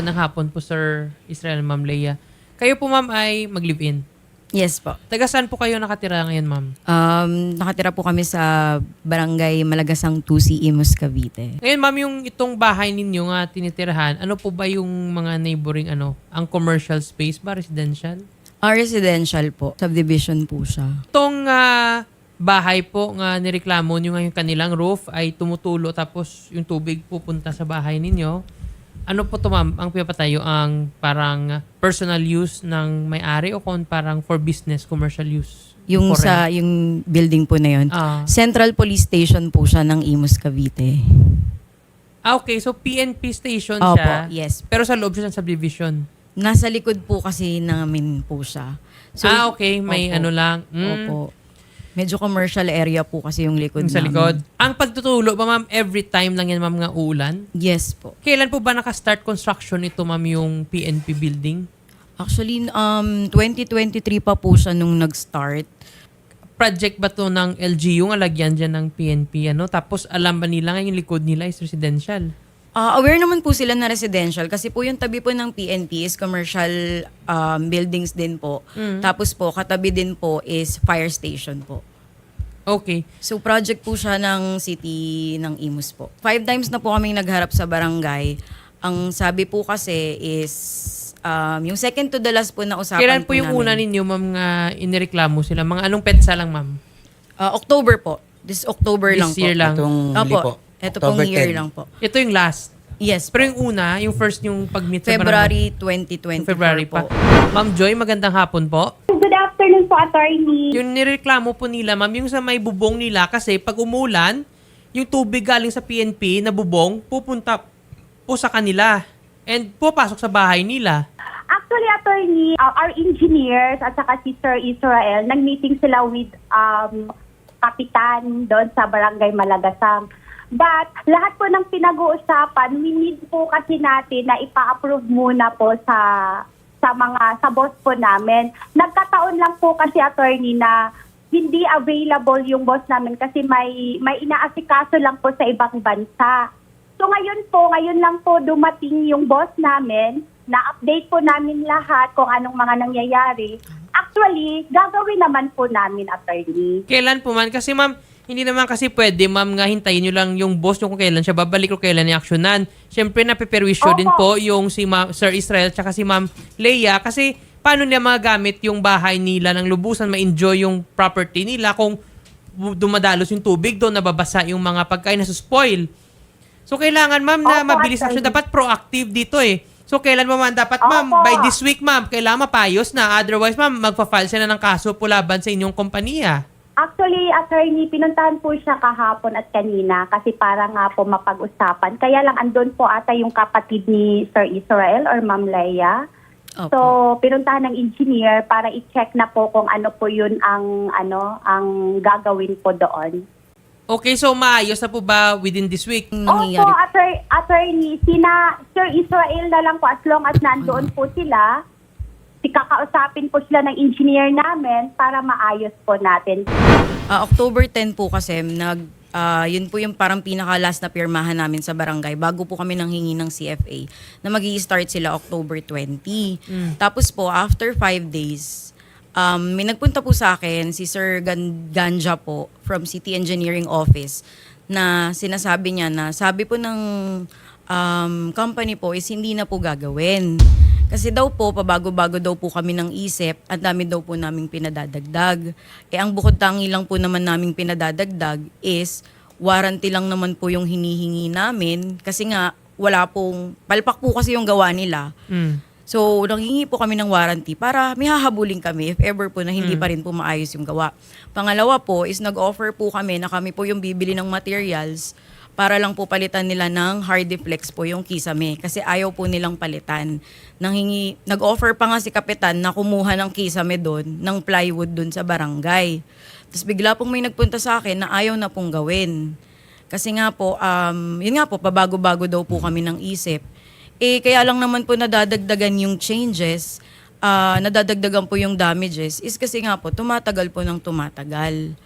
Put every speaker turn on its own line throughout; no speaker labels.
magandang hapon po, Sir Israel Ma'am Leia. Kayo po, Ma'am, ay mag-live-in.
Yes po.
Taga saan po kayo nakatira ngayon, Ma'am?
Um, nakatira po kami sa Barangay Malagasang 2C, Imus, Cavite.
Ngayon, Ma'am, yung itong bahay ninyo nga tinitirahan, ano po ba yung mga neighboring, ano, ang commercial space ba, residential?
Ah, residential po. Subdivision po siya.
Itong ah, bahay po nga nireklamo nyo nga yung kanilang roof ay tumutulo tapos yung tubig pupunta sa bahay ninyo. Ano po to ma'am, ang pinapatayo ang parang personal use ng may-ari o kung parang for business, commercial use?
Yung
For
sa yung building po na yun.
Ah.
Central Police Station po siya ng Imus, Cavite.
Ah, okay. So, PNP station
Opo,
siya.
yes.
Pero sa loob siya ng subdivision.
Nasa likod po kasi namin po siya.
ah, okay. May
Opo.
ano lang. Mm,
Opo. Medyo commercial area po kasi yung likod
sa
namin.
likod. Ang pagtutulo ba, ma'am, every time lang yan, ma'am, nga ulan?
Yes po.
Kailan po ba nakastart construction ito, ma'am, yung PNP building?
Actually, um, 2023 pa po siya nung nag-start.
Project ba to ng LGU nga lagyan dyan ng PNP, ano? Tapos alam ba nila nga yung likod nila is residential?
Ah, aware naman po sila na residential kasi po yung tabi po ng PNP is commercial um, buildings din po. Tapos po, katabi din po is fire station po.
Okay.
So project po siya ng city ng Imus po. Five times na po kaming nagharap sa barangay. Ang sabi po kasi is um, yung second to the last po na usapan
Kailan po yung
namin.
una ninyo, ma'am, nga inireklamo sila? Mga anong petsa lang, ma'am?
Ah, October po. This October
This
lang
year
po.
lang.
Itong huli po.
Ito
October
pong year
10.
lang po.
Ito yung last.
Yes.
Pero yung una, yung first yung pag-meet sa barangay.
February 2024
February pa.
po.
Ma'am Joy, magandang hapon po.
Good afternoon po, attorney.
Yung nireklamo po nila, ma'am, yung sa may bubong nila kasi pag umulan, yung tubig galing sa PNP na bubong, pupunta po sa kanila. And pupasok sa bahay nila.
Actually, attorney, uh, our engineers at saka si Sir Israel, nag-meeting sila with um, kapitan doon sa barangay Malagasang. But lahat po ng pinag-uusapan, we need po kasi natin na ipa-approve muna po sa sa mga sa boss po namin. Nagkataon lang po kasi attorney na hindi available yung boss namin kasi may may inaasikaso lang po sa ibang bansa. So ngayon po, ngayon lang po dumating yung boss namin, na-update po namin lahat kung anong mga nangyayari. Actually, gagawin naman po namin, attorney.
Kailan po man? Kasi ma'am, hindi naman kasi pwede, ma'am, nga hintayin nyo lang yung boss nyo kung kailan siya babalik o kailan niya aksyonan. Siyempre, napiperwisyo din po yung si Ma- Sir Israel tsaka si Ma'am Leia kasi paano niya magagamit yung bahay nila ng lubusan, ma-enjoy yung property nila kung dumadalos yung tubig doon, nababasa yung mga pagkain na spoil. So, kailangan, ma'am, na
Opo,
mabilis action. Dapat proactive dito eh. So, kailan mo man dapat, ma'am,
Opo.
by this week, ma'am, kailangan mapayos na. Otherwise, ma'am, magpa-file siya na ng kaso po laban sa inyong kompanya.
Actually, attorney, pinuntahan po siya kahapon at kanina kasi para nga po mapag-usapan. Kaya lang andun po ata yung kapatid ni Sir Israel or Ma'am Leia.
Opo.
So, pinuntahan ng engineer para i-check na po kung ano po yun ang ano ang gagawin po doon.
Okay, so maayos na po ba within this week?
Opo,
nangyayari
attor- attorney, sina Sir Israel na lang po as long as nandoon po sila, si kakausapin po sila ng engineer namin para maayos po natin.
Ah, October 10 po kasi nag ah, yun po yung parang pinaka last na pirmahan namin sa barangay bago po kami nang hingi ng CFA na magi start sila October 20. Tapos po after five days um, may nagpunta po sa akin si Sir Gan- Ganja po from City Engineering Office na sinasabi niya na sabi po ng um, company po is hindi na po gagawin. Kasi daw po, pabago-bago daw po kami ng isip, ang dami daw po naming pinadadagdag. Eh ang bukod tangi lang po naman naming pinadadagdag is warranty lang naman po yung hinihingi namin kasi nga wala pong, palpak po kasi yung gawa nila.
Mm.
So, nanghingi po kami ng warranty para may hahabulin kami if ever po na hindi pa rin po maayos yung gawa. Pangalawa po is nag-offer po kami na kami po yung bibili ng materials para lang po palitan nila ng Hardiflex po yung kisame kasi ayaw po nilang palitan. Nanghingi, nag-offer pa nga si Kapitan na kumuha ng kisame doon, ng plywood doon sa barangay. Tapos bigla pong may nagpunta sa akin na ayaw na pong gawin. Kasi nga po, um, yun nga po, pabago-bago daw po kami ng isip. Eh, kaya lang naman po nadadagdagan yung changes, ah, nadadagdagan po yung damages, is kasi nga po, tumatagal po ng tumatagal.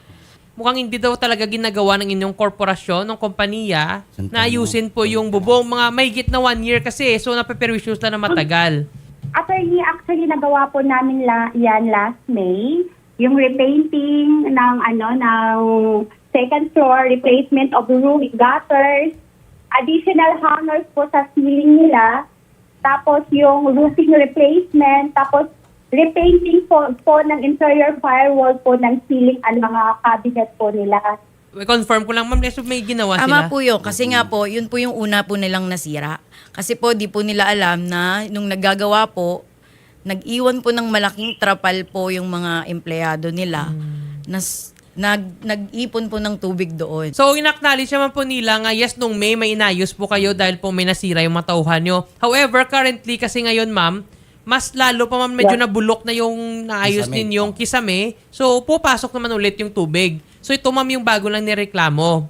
Mukhang hindi daw talaga ginagawa ng inyong korporasyon, ng kompanya,
Saan
na ayusin po yung bubong. Mga mahigit na one year kasi, so napaperwisyo sila na matagal.
Attorney, actually nagawa po namin la, yan last May. Yung repainting ng ano ng second floor, replacement of roof gutters, additional hangers po sa ceiling nila, tapos yung roofing replacement, tapos repainting po, po ng interior firewall po ng ceiling at mga cabinet po nila.
Confirm ko lang, ma'am, so may ginawa
Tama
sila.
po yun. Kasi nga po, yun po yung una po nilang nasira. Kasi po, di po nila alam na nung naggagawa po, nag-iwan po ng malaking trapal po yung mga empleyado nila. Nas, nag, nag-ipon po ng tubig doon.
So, in-acknowledge naman po nila nga, yes, nung May, may inayos po kayo dahil po may nasira yung matauhan nyo. However, currently, kasi ngayon, ma'am, mas lalo pa, ma'am, medyo nabulok na yung naayos
Kisame.
ninyong kisame. So, pupasok naman ulit yung tubig. So, ito, ma'am, yung bago lang nireklamo.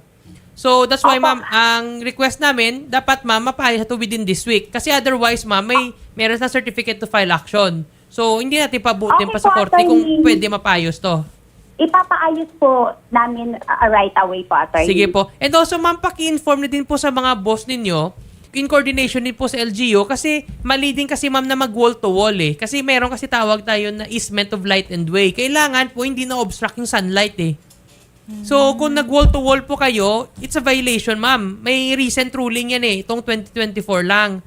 So, that's why, ma'am, ang request namin, dapat, ma'am, mapayos ito within this week. Kasi otherwise, ma'am, may meron na certificate to file action. So, hindi natin pabutin
Okay
pa sa korte kung pwede mapayos to.
Ipapaayos po namin uh, right away po, attorney.
Sige po. And also, ma'am, paki-inform na din po sa mga boss ninyo, in coordination din po sa LGU, kasi mali din kasi ma'am na mag-wall to wall eh. Kasi meron kasi tawag tayo na easement of light and way. Kailangan po hindi na obstruct yung sunlight eh. So, kung nag-wall to wall po kayo, it's a violation, ma'am. May recent ruling yan eh, itong 2024 lang.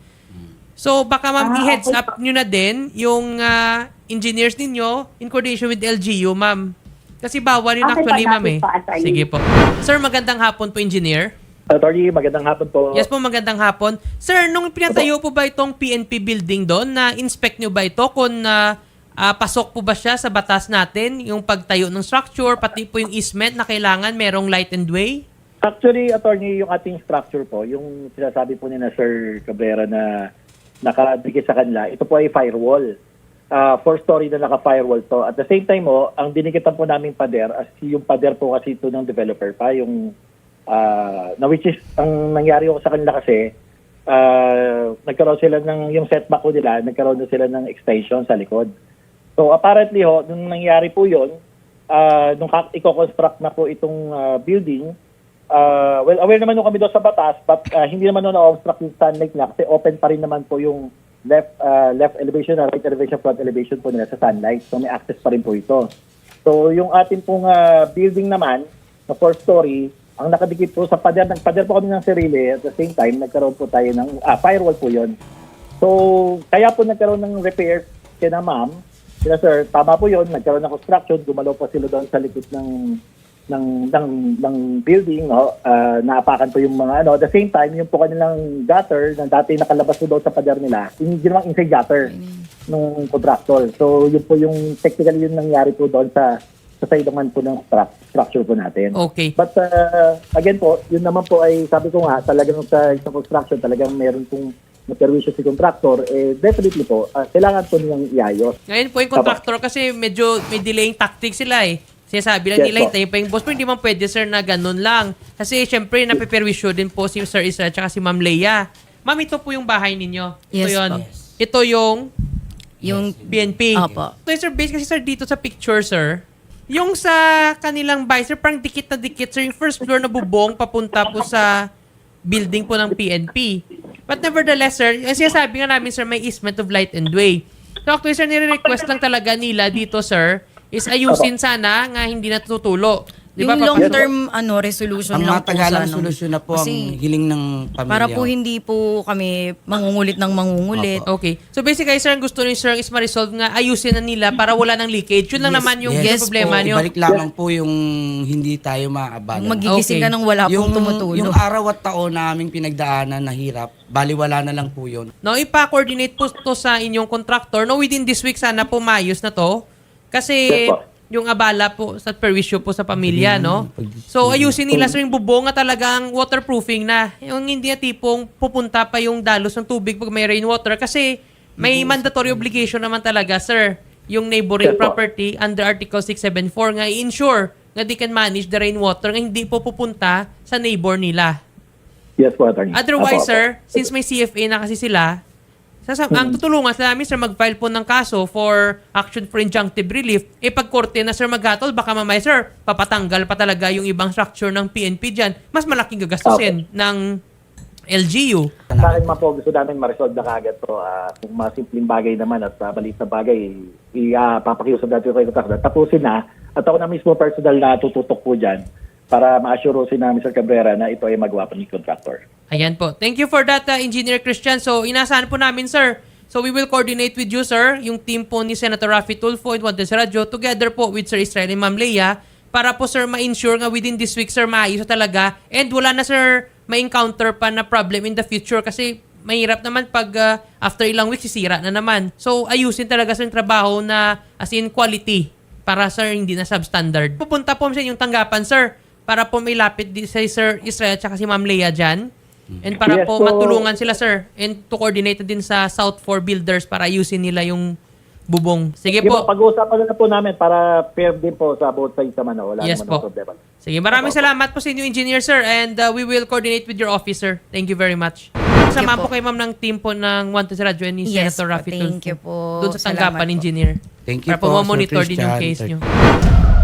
So, baka ma'am,
Ah,
i-heads
okay
up nyo na din yung ah, engineers ninyo in coordination with LGU, ma'am. Kasi bawal yun
Okay
actually, ma'am eh. Sige po. Sir, magandang hapon po, engineer.
Attorney, magandang hapon po.
Yes po, magandang hapon. Sir, nung pinatayo po ba itong PNP building doon, na-inspect nyo ba ito kung na ah, pasok po ba siya sa batas natin, yung pagtayo ng structure, pati po yung easement na kailangan merong light and way?
Actually, attorney, yung ating structure po, yung sinasabi po ni na Sir Cabrera na nakadikit sa kanila, ito po ay firewall. Uh, four-story na naka-firewall to. At the same time mo, ang dinikitan po namin pader, as yung pader po kasi ito ng developer pa, yung ah, na which is, ang nangyari ko sa kanila kasi, ah, nagkaroon sila ng, yung setback ko nila, nagkaroon na sila ng extension sa likod. So apparently ho, nung nangyari po yun, ah, nung i-construct na po itong ah, building, ah, well, aware naman nung kami doon sa batas, but ah, hindi naman nung na-obstruct yung sunlight na kasi open pa rin naman po yung left ah, left elevation na right elevation, front elevation po nila sa sunlight. So may access pa rin po ito. So yung ating pong ah, building naman, na fourth story, ang nakadikit po sa pader, nagpader po kami ng sarili, at the same time, nagkaroon po tayo ng, ah, firewall po yun. So, kaya po nagkaroon ng repair kina ma'am, sila sir, tama po yun, nagkaroon ng construction, gumalaw po sila doon sa likod ng ng ng, ng building, no? Ah, naapakan po yung mga ano. At the same time, yung po kanilang gutter na dati nakalabas po doon sa pader nila, hindi naman inside gutter nung contractor. So, yun po yung technically yung nangyari po doon sa sa side naman po ng stru- structure po natin.
Okay.
But uh, again po, yun naman po ay sabi ko nga, talagang sa isang construction, talagang meron pong na-permission si contractor, eh definitely po, uh, kailangan po niyang iayos.
Ngayon po yung contractor kasi medyo may delaying tactic sila eh. Sinasabi lang
Yes
nila,
po.
hintayin pa yung boss. Pero hindi man pwede, sir, na ganun lang. Kasi syempre, napiperwisyo din po si Sir Israel at si Ma'am Leia. Ma'am, ito po yung bahay ninyo. Ito
Yes
yun.
po.
Ito yung
Yung,
PNP.
Opo.
So, sir, base kasi sir, dito sa picture, sir, yung sa kanilang bahay, sir, parang dikit na dikit, sir, yung first floor na bubong papunta po sa building po ng PNP. But nevertheless, sir, yung sinasabi nga namin, sir, may easement of light and way. So, actually, sir, nire-request lang talaga nila dito, sir, is ayusin sana nga hindi natutulo. Di ba,
yung
Papa?
long-term ano, resolution
Ang
lang po
matagalang
sana.
solusyon na po ang
Kasi
hiling ng pamilya.
Para po hindi po kami mangungulit ng mangungulit.
Okay. So basically, sir, ang gusto ni sir is ma-resolve nga ayusin na nila para wala ng leakage. Yun lang
Yes,
naman yung
yes
problema
po.
nyo.
Ibalik lamang po yung hindi tayo maaabala.
Magigising
Okay.
ka nang wala
yung,
pong tumutulog.
yung araw at taon na aming pinagdaanan na hirap, baliwala na lang po yun.
No, ipa-coordinate po to sa inyong contractor. No, within this week sana po maayos na to. Kasi
Yes po.
Yung abala po sa perwisyo po sa pamilya, no? So, ayusin nila sa yung bubong na talagang waterproofing na. Yung hindi na tipong pupunta pa yung dalos ng tubig pag may rainwater. Kasi may mandatory obligation naman talaga, sir. Yung neighboring
Yes po.
property under Article 674 nga i-ensure nga they can manage the rainwater nga hindi po pupunta sa neighbor nila.
Yes po, attorney.
Otherwise,
Apo, apo.
sir, since may CFA na kasi sila, Sasam, ang tutulungan sa namin, sir, mag-file po ng kaso for action for injunctive relief. Eh, pag korte na, sir, maghatol, baka mamaya, sir, papatanggal pa talaga yung ibang structure ng PNP dyan. Mas malaking gagastusin ng LGU.
Sa akin po, gusto namin ma-resolve na kagad to. Ah, kung mga simpleng bagay naman at uh, maliit na bagay, ipapakiusap natin kayo ng Tapusin na. At ako na mismo personal na tututok po dyan para ma-assure si namin Sir Cabrera na ito ay magawa pa ni contractor.
Ayan po. Thank you for that, uh, Engineer Christian. So, inasahan po namin, sir. So, we will coordinate with you, sir, yung team po ni Senator Rafi Tulfo and Juan Radyo, together po with Sir Israel and Ma'am Leia, para po, sir, ma-ensure nga within this week, sir, maayos talaga. And wala na, sir, ma-encounter pa na problem in the future kasi mahirap naman pag uh, after ilang weeks, sisira na naman. So, ayusin talaga sa trabaho na as in quality para, sir, hindi na substandard. Pupunta po sa inyong tanggapan, sir, para po may lapit sa Sir Israel at si Ma'am Leia dyan. And para
Yes
po
po.
matulungan sila, sir. And to coordinate na din sa South 4 Builders para ayusin nila yung bubong. Sige
Sige
po.
po, pag-uusapan na po namin para fair din po sa both sides naman. Wala
Yes
naman
po.
problema.
Sige, maraming salamat po sa inyo, engineer, sir. And uh, we will coordinate with your officer. Thank you very much. Kasama po
po.
kay ma'am ng team po ng Wanted Radyo and ni
Yes
Senator
po,
Rafi
thank
Tulfo.
you po.
Doon sa tanggapan,
Salamat po.
engineer.
Thank you
Para po
po, Sir
monitor din yung case
Thank
nyo.